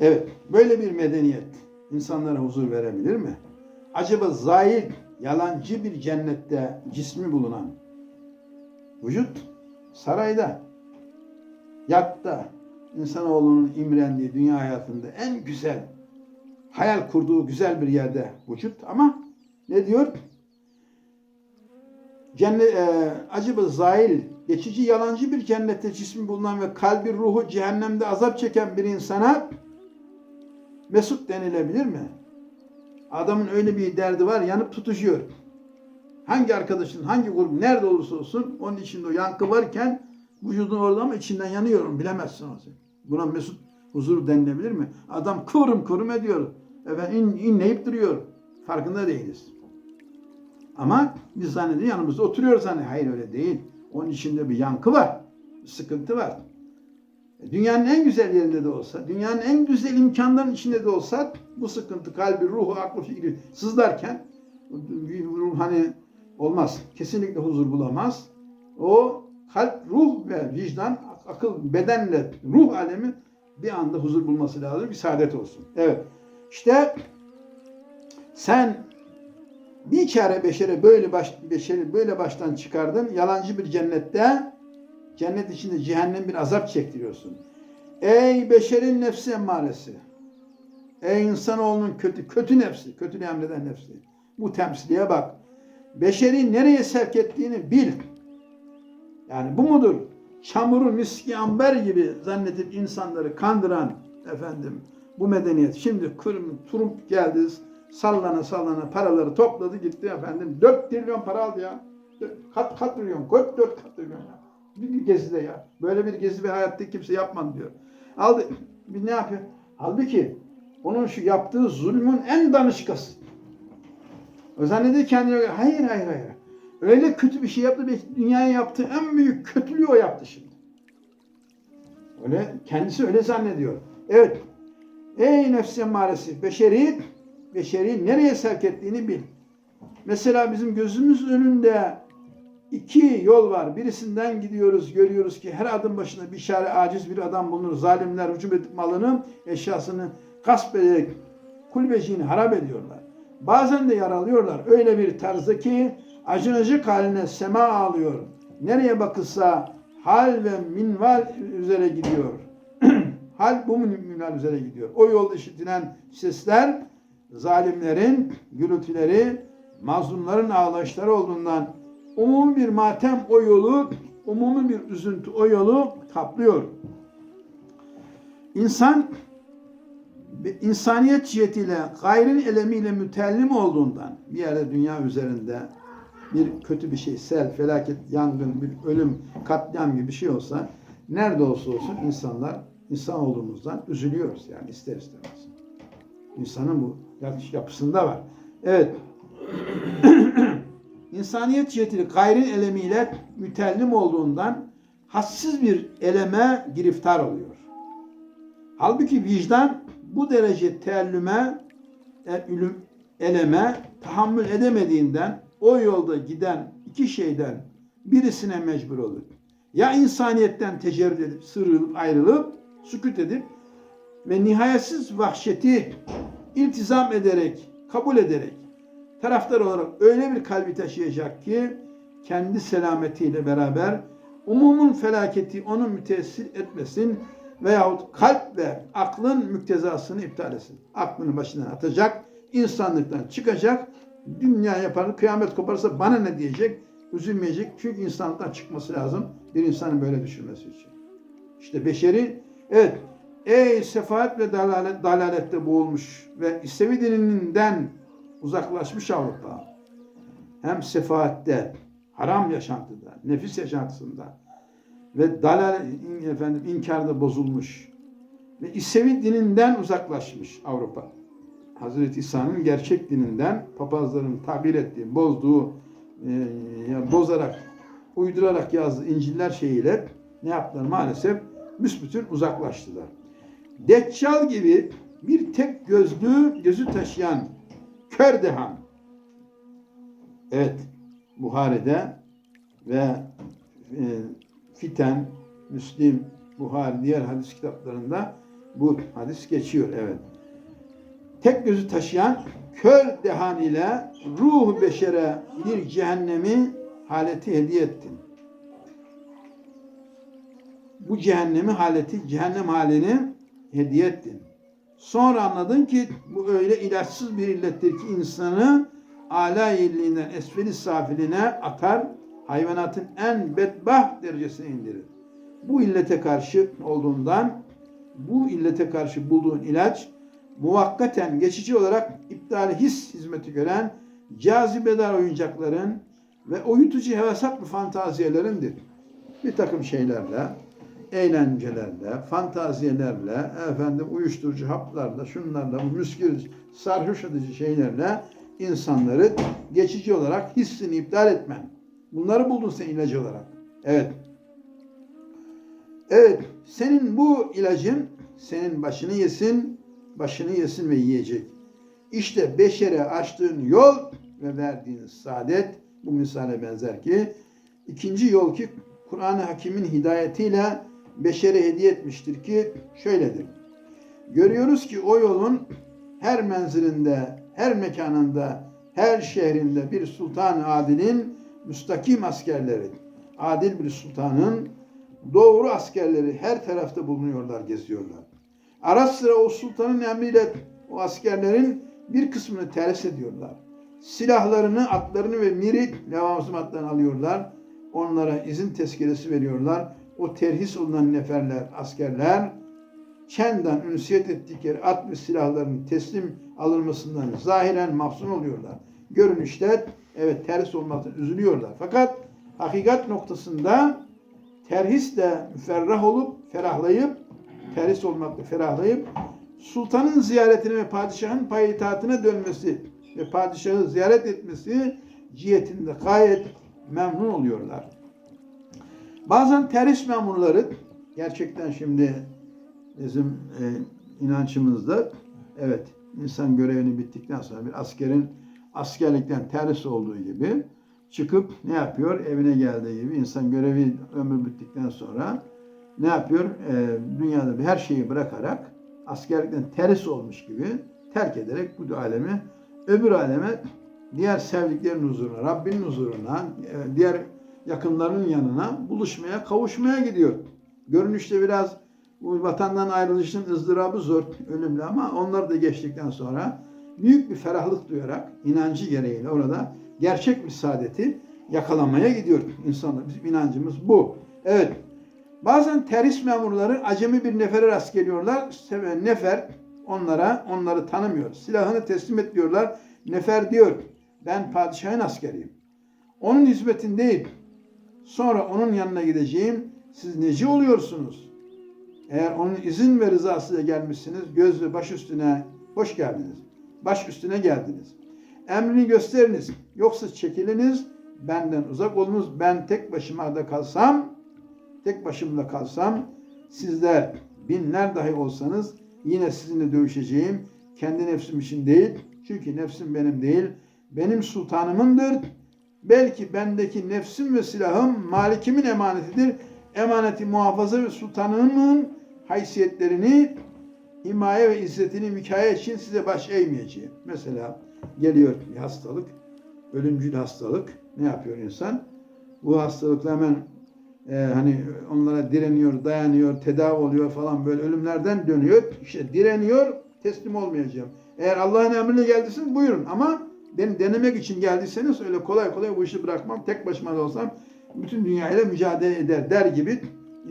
Evet, böyle bir medeniyet insanlara huzur verebilir mi? Acaba zail, yalancı bir cennette cismi bulunan vücut sarayda, yatta, insanoğlunun imrendiği dünya hayatında en güzel, hayal kurduğu güzel bir yerde vücut ama ne diyor? Cennet, e, acaba zail, geçici yalancı bir cennette cismi bulunan ve kalbi ruhu cehennemde azap çeken bir insana mesut denilebilir mi? Adamın öyle bir derdi var, yanıp tutuşuyor. Hangi arkadaşın, hangi grup, nerede olursa olsun onun içinde o yankı varken vücudun orada ama içinden yanıyorum, bilemezsin o. Buna mesut huzur denilebilir mi? Adam kıvrım kıvrım ediyor. Efendim in, inleyip duruyor. Farkında değiliz. Ama biz zannediyoruz yanımızda oturuyoruz hani. Hayır öyle değil. Onun içinde bir yankı var. Sıkıntı var. Dünyanın en güzel yerinde de olsa, dünyanın en güzel imkanların içinde de olsa bu sıkıntı kalbi, ruhu, aklı, fikri sızlarken ruh hani olmaz. Kesinlikle huzur bulamaz. O kalp, ruh ve vicdan, akıl, bedenle ruh alemi bir anda huzur bulması lazım. Bir saadet olsun. Evet. İşte sen bir çare beşere böyle baş, beşeri böyle baştan çıkardın. Yalancı bir cennette cennet içinde cehennem bir azap çektiriyorsun. Ey beşerin nefsi emmaresi. Ey insanoğlunun kötü, kötü nefsi, kötü emreden nefsi. Bu temsiliye bak. Beşeri nereye sevk ettiğini bil. Yani bu mudur? Çamuru miski amber gibi zannedip insanları kandıran efendim bu medeniyet. Şimdi kırım, turup geldi, sallana sallana paraları topladı gitti efendim. 4 trilyon para aldı ya. Kat kat trilyon, dört dört kat trilyon ya. Bir gezide ya. Böyle bir gezi bir hayatta kimse yapmadı diyor. Aldı. Bir ne yapıyor? Halbuki onun şu yaptığı zulmün en danışkası. O zannediyor kendine göre. Hayır hayır hayır. Öyle kötü bir şey yaptı. Belki dünyaya yaptığı en büyük kötülüğü o yaptı şimdi. Öyle kendisi öyle zannediyor. Evet. Ey nefsi emmaresi, beşeri, beşeri nereye sevk ettiğini bil. Mesela bizim gözümüz önünde iki yol var. Birisinden gidiyoruz, görüyoruz ki her adım başında bir şare aciz bir adam bulunur. Zalimler hücum edip malını, eşyasını gasp ederek kulübeciğini harap ediyorlar. Bazen de yaralıyorlar. Öyle bir tarzda ki acınacık haline sema ağlıyor. Nereye bakılsa hal ve minval üzere gidiyor. hal bu minval üzere gidiyor. O yolda işitilen sesler zalimlerin gürültüleri, mazlumların ağlayışları olduğundan umumi bir matem o yolu, umumi bir üzüntü o yolu kaplıyor. İnsan insaniyet cihetiyle gayrın elemiyle mütellim olduğundan bir yerde dünya üzerinde bir kötü bir şey, sel, felaket, yangın, bir ölüm, katliam gibi bir şey olsa nerede olsa olsun insanlar insan olduğumuzdan üzülüyoruz yani ister istemez. İnsanın bu yapısında var. Evet. İnsaniyet cihetiyle gayrın elemiyle mütellim olduğundan hassiz bir eleme giriftar oluyor. Halbuki vicdan bu derece teellüme, elüm, eleme tahammül edemediğinden o yolda giden iki şeyden birisine mecbur olur. Ya insaniyetten tecerrüt edip, sırılıp, ayrılıp, sükut edip ve nihayetsiz vahşeti iltizam ederek, kabul ederek taraftar olarak öyle bir kalbi taşıyacak ki kendi selametiyle beraber umumun felaketi onu müteessir etmesin veyahut kalp ve aklın müktezasını iptal etsin. Aklını başından atacak, insanlıktan çıkacak, dünya yapar, kıyamet koparsa bana ne diyecek, üzülmeyecek. Çünkü insanlıktan çıkması lazım bir insanın böyle düşünmesi için. İşte beşeri, evet, ey sefaat ve dalalet, dalalette boğulmuş ve İsevi dininden uzaklaşmış Avrupa. Hem sefaatte, haram yaşantıda, nefis yaşantısında ve dalal efendim inkarda bozulmuş ve İsevi dininden uzaklaşmış Avrupa. Hazreti İsa'nın gerçek dininden papazların tabir ettiği, bozduğu, e, bozarak, uydurarak yazdığı İncil'ler şeyiyle ne yaptılar maalesef büsbütün uzaklaştılar. Deccal gibi bir tek gözlü, gözü taşıyan kör dehan. Evet, Buhari'de ve e, Fiten, Müslim, Buhari, diğer hadis kitaplarında Bu hadis geçiyor evet. Tek gözü taşıyan kör dehan ile ruh beşere bir cehennemi haleti hediye ettin. Bu cehennemi haleti, cehennem halini hediye ettin. Sonra anladın ki bu öyle ilaçsız bir illettir ki insanı ala illiğinden esfeli safiline atar, hayvanatın en bedbaht derecesine indirir. Bu illete karşı olduğundan bu illete karşı bulduğun ilaç muvakkaten geçici olarak iptali his hizmeti gören cazibedar oyuncakların ve uyutucu hevesat fantaziyelerindir. Bir takım şeylerle, eğlencelerle, fantaziyelerle, efendim uyuşturucu haplarla, şunlarla, bu müskil, sarhoş edici şeylerle insanları geçici olarak hissini iptal etmen. Bunları buldun sen ilacı olarak. Evet. Evet, senin bu ilacın senin başını yesin, başını yesin ve yiyecek. İşte beşere açtığın yol ve verdiğin saadet bu misale benzer ki ikinci yol ki Kur'an-ı Hakim'in hidayetiyle beşere hediye etmiştir ki şöyledir. Görüyoruz ki o yolun her menzilinde, her mekanında, her şehrinde bir sultan adilin müstakim askerleri, adil bir sultanın doğru askerleri her tarafta bulunuyorlar, geziyorlar. Ara sıra o sultanın emriyle o askerlerin bir kısmını ters ediyorlar. Silahlarını, atlarını ve miri levazımattan alıyorlar. Onlara izin tezkeresi veriyorlar. O terhis olunan neferler, askerler çenden ünsiyet ettikleri at ve silahlarının teslim alınmasından zahiren mahzun oluyorlar. Görünüşte evet terhis olmaktan üzülüyorlar. Fakat hakikat noktasında terhisle müferrah olup ferahlayıp terhis olmakla ferahlayıp sultanın ziyaretine ve padişahın payitahtına dönmesi ve padişahı ziyaret etmesi cihetinde gayet memnun oluyorlar. Bazen terhis memurları gerçekten şimdi bizim e, inançımızda evet insan görevini bittikten sonra bir askerin askerlikten terhis olduğu gibi çıkıp ne yapıyor? Evine geldiği gibi insan görevi ömür bittikten sonra ne yapıyor? E, dünyada her şeyi bırakarak askerlikten terhis olmuş gibi terk ederek bu alemi öbür aleme diğer sevdiklerin huzuruna, Rabbinin huzuruna, e, diğer yakınlarının yanına buluşmaya, kavuşmaya gidiyor. Görünüşte biraz bu vatandan ayrılışın ızdırabı zor, ölümlü ama onlar da geçtikten sonra büyük bir ferahlık duyarak inancı gereğiyle orada gerçek bir saadeti yakalamaya gidiyor insanlar. Bizim inancımız bu. Evet. Bazen terhis memurları acemi bir nefere rast geliyorlar. Nefer onlara onları tanımıyor. Silahını teslim et diyorlar. Nefer diyor ben padişahın askeriyim. Onun hizmetindeyim. Sonra onun yanına gideceğim. Siz neci oluyorsunuz? Eğer onun izin ve rızasıyla gelmişsiniz, göz ve baş üstüne hoş geldiniz. Baş üstüne geldiniz. Emrini gösteriniz. Yoksa çekiliniz, benden uzak olunuz. Ben tek başıma da kalsam, tek başımda kalsam, sizler binler dahi olsanız yine sizinle dövüşeceğim. Kendi nefsim için değil. Çünkü nefsim benim değil. Benim sultanımındır. Belki bendeki nefsim ve silahım malikimin emanetidir. Emaneti muhafaza ve sultanımın haysiyetlerini himaye ve izzetini mükaya için size baş eğmeyeceğim. Mesela geliyor bir hastalık, ölümcül hastalık. Ne yapıyor insan? Bu hastalıkla hemen e, hani onlara direniyor, dayanıyor, tedavi oluyor falan böyle ölümlerden dönüyor. İşte direniyor, teslim olmayacağım. Eğer Allah'ın emrine geldiyseniz buyurun ama beni denemek için geldiyseniz öyle kolay kolay bu işi bırakmam. Tek başıma da olsam bütün dünyayla mücadele eder der gibi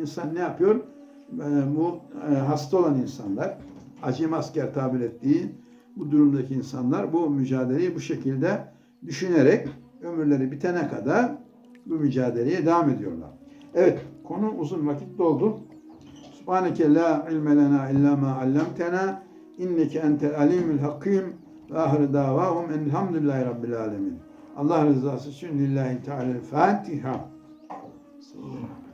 insan ne yapıyor? E, bu e, hasta olan insanlar, acem asker tabir ettiği bu durumdaki insanlar bu mücadeleyi bu şekilde düşünerek ömürleri bitene kadar bu mücadeleye devam ediyorlar. Evet, konu uzun vakit doldu. Subhaneke la ilme lena illa ma allamtena inneke entel alimul hakim ve ahir davahum enelhamdülillahi rabbil alemin. Allah rızası için lillahi teala Fatiha. Sallallahu